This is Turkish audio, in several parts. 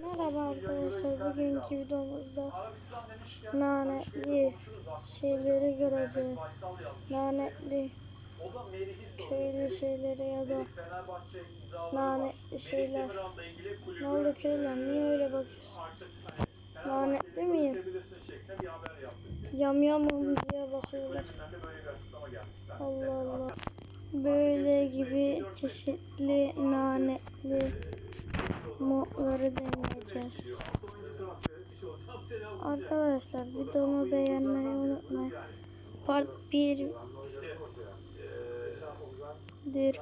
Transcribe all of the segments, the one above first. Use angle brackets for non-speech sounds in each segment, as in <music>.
Merhaba arkadaşlar. Bugünkü videomuzda lanetli şeyleri göreceğiz. Lanetli köylü şeyleri ya da lanetli şeyler. Ne oldu köylüler? Niye öyle bakıyorsunuz? Lanetli miyim? Yamyamım diye bakıyorlar. Allah Allah. Böyle gibi çeşitli lanetli modları deneyeceğiz. Arkadaşlar videomu beğenmeyi unutmayın. Part 1 dir.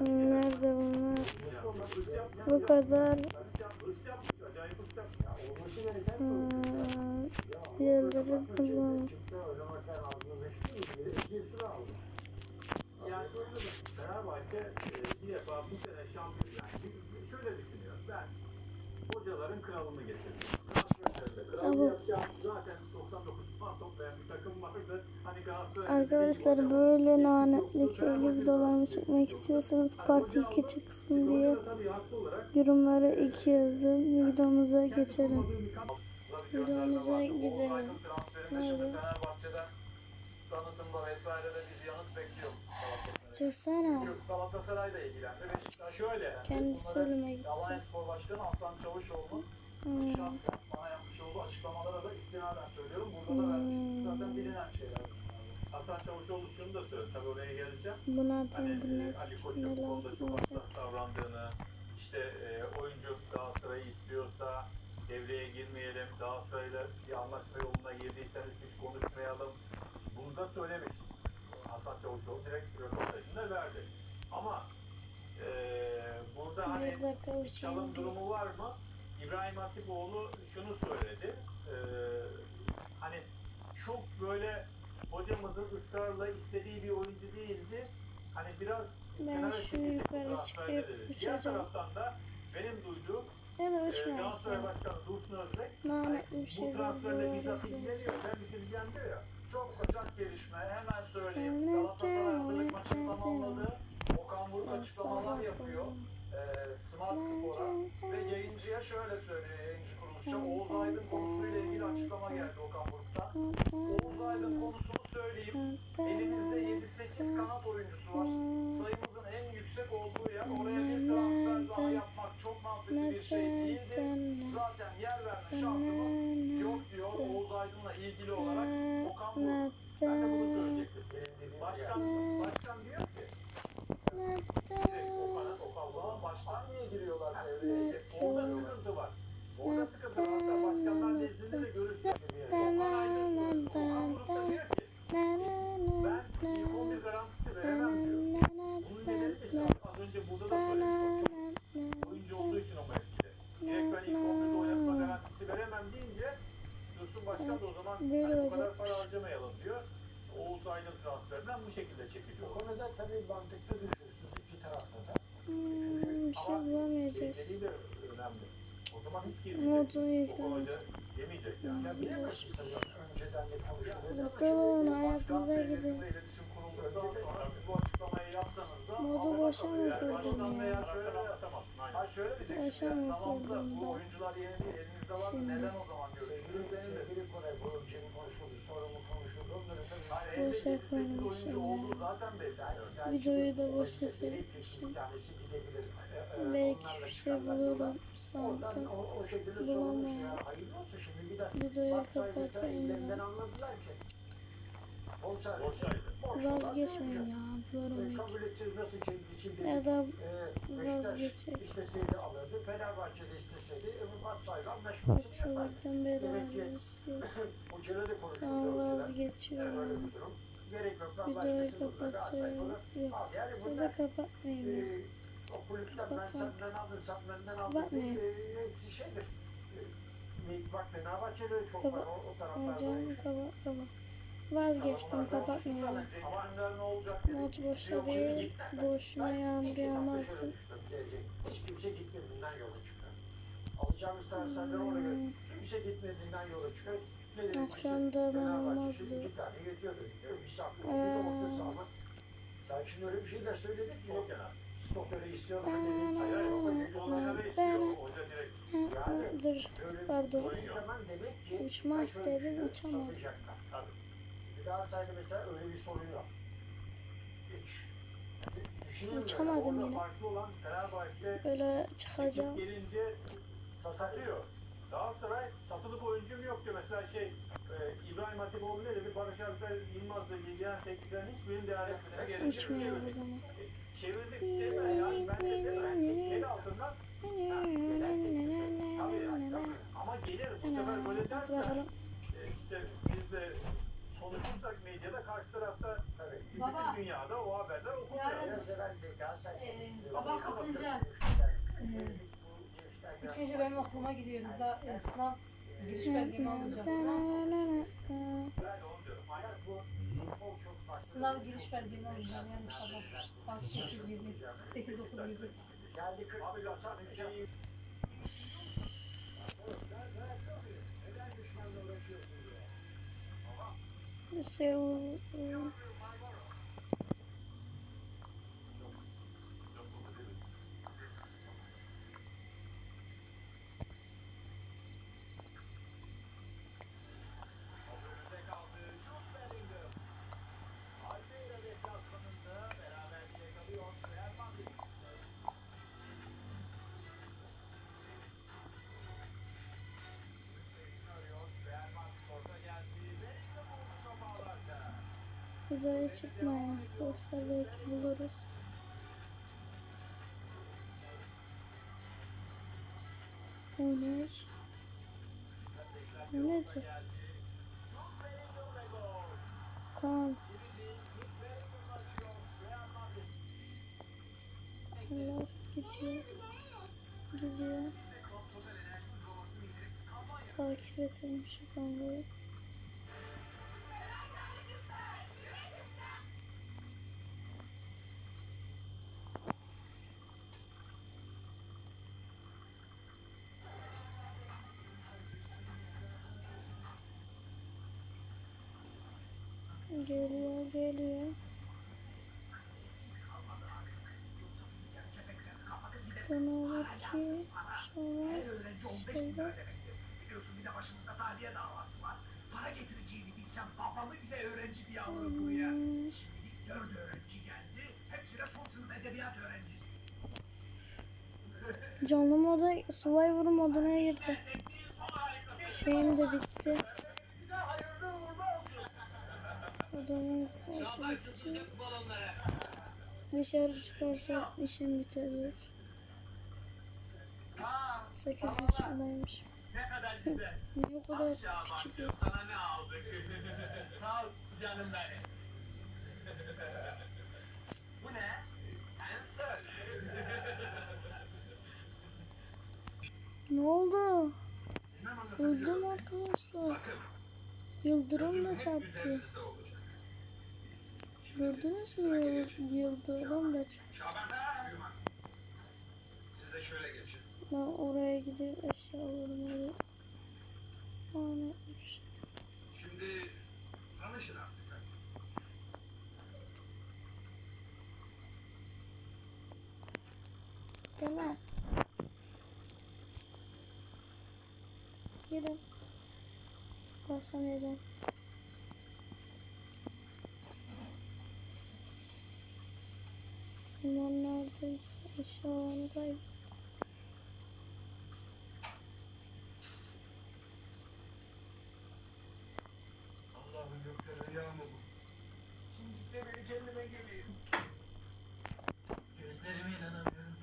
Nerede bunlar? Bu kadar. Hmm, diğerleri kullanın. Fenerbahçe e, bir defa bu sene şampiyon yani şöyle düşünüyor. Ben hocaların kralını getirdim. Transferlerinde kral Tamam. yapacağım. Zaten 99 puan toplayan bir takım vardı. Hani Arkadaşlar böyle lanetli köylü videolarımı çekmek istiyorsanız part 2 çıksın diye yorumlara 2 yazın. Videomuza geçelim. Videomuza gidelim. Ne oluyor? Tanıtımda vesairede bir yanıt bekliyorum. Galatasaray'dan. Çıksana. Yok, Galatasaray da ilgilendi. Beşiktaş şöyle. yani. Kendisi ölüme gitti. Alanya Spor Başkanı Aslan Çavuşoğlu'nun Hmm. şahsen bana yapmış olduğu açıklamalara da istinaden söylüyorum. Burada da vermiş. Hmm. Zaten bilinen şeyler. Hasan Çavuşoğlu şunu da söyledi. Tabii oraya geleceğim. Buna Hani e, Ali ne Koç'un bu konuda çok hassas davrandığını, işte e, oyuncu Galatasaray'ı istiyorsa devreye girmeyelim, Galatasaray'la bir anlaşma yoluna girdiyseniz hiç konuşmayalım. Bunu da söylemiş. Hasan Çavuşoğlu direkt röportajında verdi. Ama e, burada hani dakika çalım durumu var mı? İbrahim Hatipoğlu şunu söyledi. Ee, hani çok böyle hocamızın ısrarla istediği bir oyuncu değildi. Hani biraz Ben şu yukarı çıkıp dedi. Diğer uçacağım. taraftan da benim duyduğum Ya da e, uçmayın. Galatasaray Başkanı Dursun Özbek Lanetli bir bu şeyler transferle bizzat böyle. ilgileniyor. Ben bitireceğim diyor ya. Çok sıcak gelişme. Hemen söyleyeyim. Galatasaray hazırlık evet. tamamladı. Okan Buruk açıklamalar yapıyor. Ee, Smart Spor'a ve yayıncıya şöyle söylüyor yayıncı kuruluşa. Oğuz Aydın konusuyla ilgili açıklama geldi Okan Buruk'tan. Oğuz Aydın konusunu söyleyeyim. Elimizde 7-8 kanat oyuncusu var. Sayımızın en yüksek olduğu yer. Oraya bir transfer daha yapmak çok mantıklı bir şey değildi. Zaten yer verme şansımız yok diyor Oğuz Aydın'la ilgili olarak Okan Buruk. Ben de bunu söyleyecektim. Başkan, başkan diyor ki Okan, Okan zaman baştan niye giriyorlar devreye? Orada sıkıntı var. Orada sıkıntı var. Hatta başkanlar nezdinde de görüştük. Okan Aydın, Okan Buruk da diyor ki ben ilk 11 garantisi veremem diyor. Bunun nedeni de şu, az önce burada da söyledim. Çok oyuncu olduğu için ama etkili. Direkt ben ilk 11'de oynatma garantisi veremem deyince Dursun Başkan da o zaman böyle olacakmış. para harcamayalım diyor. Oğuz Aydın transferinden bu şekilde çekiliyor. Bu konuda tabii mantıklı düşünürsünüz iki tarafta da. Hmm, bir şey Ama bulamayacağız. şey önemli. O zaman hiç Modunu girmeyecek. O yüklemez. yemeyecek yani. Ya Bakalım Başkan hayatınıza gidin. Modu boşa mı baştan ya? Boşa mı bu ben? Şimdi. Neden o zaman görüşürüz? Sevgili sevgili Kore bu ülkenin konuşuldu, sonra mı konuşuldu, onları tabii Hayır, Boşa elde 7-8 oyuncu konuşun olduğu ya. zaten belli. Sen Videoyu şimdi da boşa çekmişim. Ee, e, Belki bir şey bulurum sandım. Bulamıyorum. şimdi. Videoyu kapatayım ellerinden ya. anladılar ki. Olsaydı. Boşaydı. Vazgeçmeyeyim ya. Bulurum E, belki. şimdi. Ya da e, vazgeçecek. Alırdı. Fenerbahçe. E, Batsaydı anlaşmasını Yoksa yapardı. vaktim beri arası yok. <clears throat> Tamam vazgeçiyorum. Videoyu. Aslında Yok. Ya da kapatmayayım ya. e, ben Kapatmak. senden alırsam benden aldım. Kapatmayayım. E, hepsi şeydir. E, bak Fenerbahçe'de de çok var o, o taraflarda. Hocam kapat kapat. Vazgeçtim kapatmayalım. Ama ne olacak? Mod boşa değil. Boşuna yağmur yağmazdı. Hiç kimse gitmediğinden yola çıkıyor. Alacağımız transferler ona göre. Kimse gitmediğinden yola çıkıyor. Akşam da ben olmazdı. saklı, Ee. de. Sen şimdi öyle bir şey de söyledin ki. Ha, ha, Dur pardon. o zaman demek ki Uçma ben istedim, uçamadım. Galatasaray'da mesela öyle bir sorun yok. Yani, Uçamadım yine. Böyle çıkacağım. gelince satıyor. Galatasaray satılık oyuncum yok diyor. Mesela şey e, İbrahim Hatipoğlu ne dedi? Barış Alper Yılmaz'la ilgilenen tekliflerin hiçbirini değerlendirmeye gerek yok. Uçmuyor o zaman. E, Çevirdik sistemi yani ben de dedim el altından ama gelir bu sefer böyle dersen e, işte biz de konuşursak medyada karşı tarafta Tabii. bütün Baba. dünyada o haberler okunuyor. Ee, sabah kalkınca, e, İlk önce benim okuluma gidiyoruz. Ha, e, sınav giriş belgemi alacağım. Sınav giriş belgemi alacağım yarın sabah. Saat 8 gibi. 8-9 gibi. ser um... um... Videoya çıkmayın arkadaşlar belki buluruz. O ne? O nedir? Kan. Allah gidiyor. Gidiyor. Takip edilmiş kanları. Geliyor, geliyor. Da ne olur ki? Şöyle, şöyle. Biliyorsun bir de başımızda var. Para getireceğini bilsem. Canlı moda Survivor moduna girdi. Şeyim de bitti. Adamın karşı bitti. Dışarı çıkarsam işim bitebilir. 8 yaşındaymış. Ne kadar kadar küçük sana ne aldık? Sağ ol canım benim. Bu ne? Sen söyle. Ne oldu? Öldüm arkadaşlar. Yıldırım da çarptı. Gördünüz mü yıl- yıldırım da çarptı. Ben oraya gidip alayım. Aa, ne iş. Şimdi tanışın artık. Deme. Gidin. Basamayacağım. Bunlar nerede? Eşyalarını kaybettim. Allah'ım yoksa rüya mı bu? Şimdi de beni kendime geleyim. Gözlerime inanamıyorum.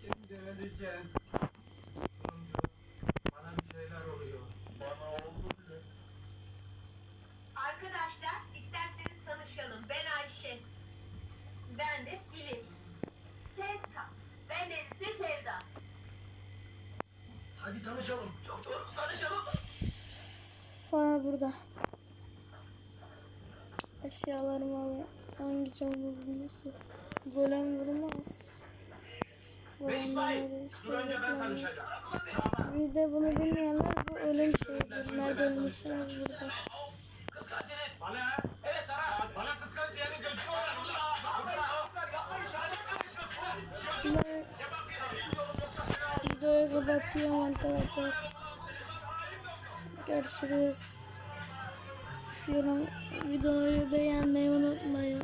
Şimdi öleceğim. falan burada. Eşyalarımı alayım. Hangi canlı bulması? Golem vurmaz. Golem şey vurmaz. Bir de bunu bilmeyenler bu ölüm şeyidir. Nerede ölmüşsünüz burada. Ben videoyu kapatıyorum arkadaşlar. Görüşürüz. Yorum videoyu beğenmeyi unutmayın.